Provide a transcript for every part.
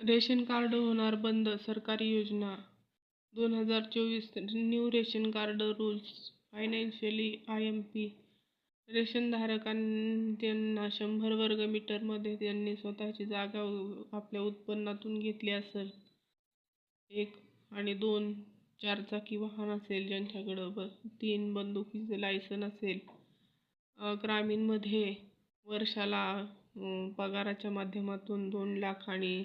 Ration card होणार बंद, सरकारी योजना. दोन हजार चोवीस new ration card rules financially IMP. रेशनधारकांना शंभर वर्ग मीटरमध्ये त्यांनी स्वतःची जागा आपल्या उत्पन्नातून घेतली असेल. एक आणि दोन चारचाकी वाहन असेल ज्यांच्याकडं तीन बंदुकीचे लायसन असेल. ग्रामीणमध्ये वर्षाला पगाराच्या माध्यमातून दोन लाख आणि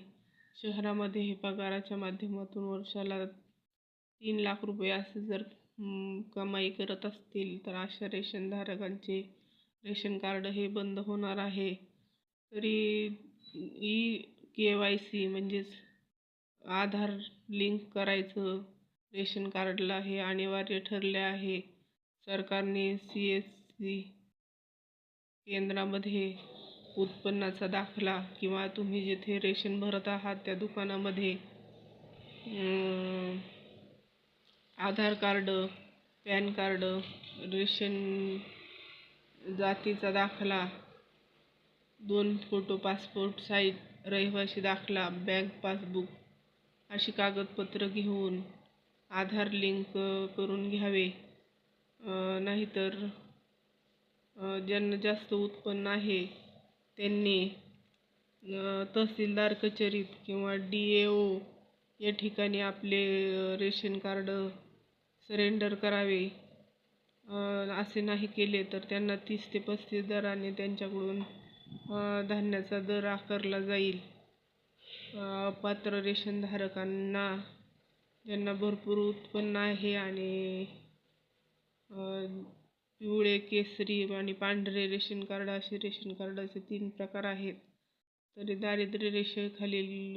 शहरामध्ये हे पगाराच्या माध्यमातून वर्षाला तीन लाख रुपये असे जर कमाई करत असतील तर अशा रेशनधारकांचे रेशन कार्ड हे बंद होणार आहे. तरी ई के वाय सी म्हणजेच आधार लिंक करायचं रेशन कार्डला हे अनिवार्य ठरले आहे. सरकारने सी एस सी केंद्रामध्ये उत्पन्नाचा दाखला किंवा तुम्ही जिथे रेशन भरत आहात त्या दुकानामध्ये Aadhaar card PAN card ration जातीचा दाखला दोन फोटो पासपोर्ट साईज रहिवासी दाखला बँक पासबुक अशी कागदपत्रं घेऊन आधार लिंक करून घ्यावे. नाहीतर ज्यांना जास्त उत्पन्न आहे त्यांनी तहसीलदार कचेरीत किंवा डी ए ओ या ठिकाणी आपले रेशन कार्ड सरेंडर करावे असे नाही केले तर त्यांना तीस ते पस्तीस दराने त्यांच्याकडून धान्याचा दर आकारला जाईल. पात्र रेशनधारकांना ज्यांना भरपूर उत्पन्न आहे आणि पिवळे केसरी आणि पांढरे रेशन कार्ड असे रेशन कार्डाचे तीन प्रकार आहेत. तरी दारिद्र्य रेषेखालील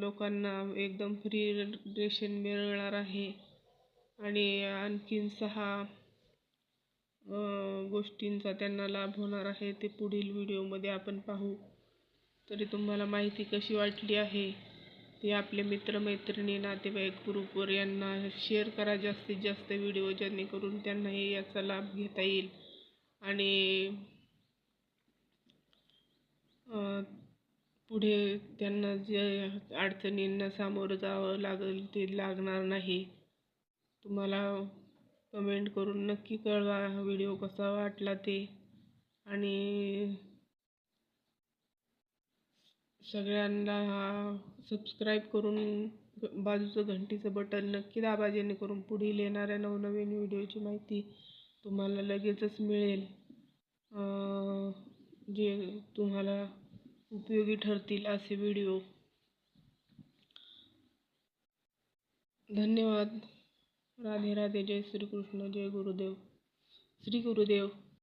लोकांना एकदम फ्री रेशन मिळणार आहे. आणि आणखीन सहा गोष्टींचा त्यांना लाभ होणार आहे. ते पुढील व्हिडिओमध्ये आपण पाहू. तरी तुम्हाला माहिती कशी वाटली आहे? ते आपले मित्रमैत्रिणी नातेवाईक ग्रुपवर यांना शेअर करा. जास्तीत जास्त व्हिडिओ जेणेकरून त्यांनाही याचा लाभ घेता येईल. आणि पुढे त्यांना जे अडचणींना सामोरं जावं लागेल ते लागणार नाही. तुम्हाला कमेंट करून नक्की कळवा व्हिडिओ कसा वाटला ते. आणि सगळ्यांना हा सबस्क्राईब करून बाजूचं घंटीचं बटन नक्की दाबा जेणेकरून पुढील येणाऱ्या नवनवीन व्हिडिओची माहिती तुम्हाला लगेचच मिळेल. जे तुम्हाला उपयोगी ठरतील असे व्हिडिओ धन्यवाद. राधे राधे. जय श्रीकृष्ण. जय गुरुदेव. श्री गुरुदेव.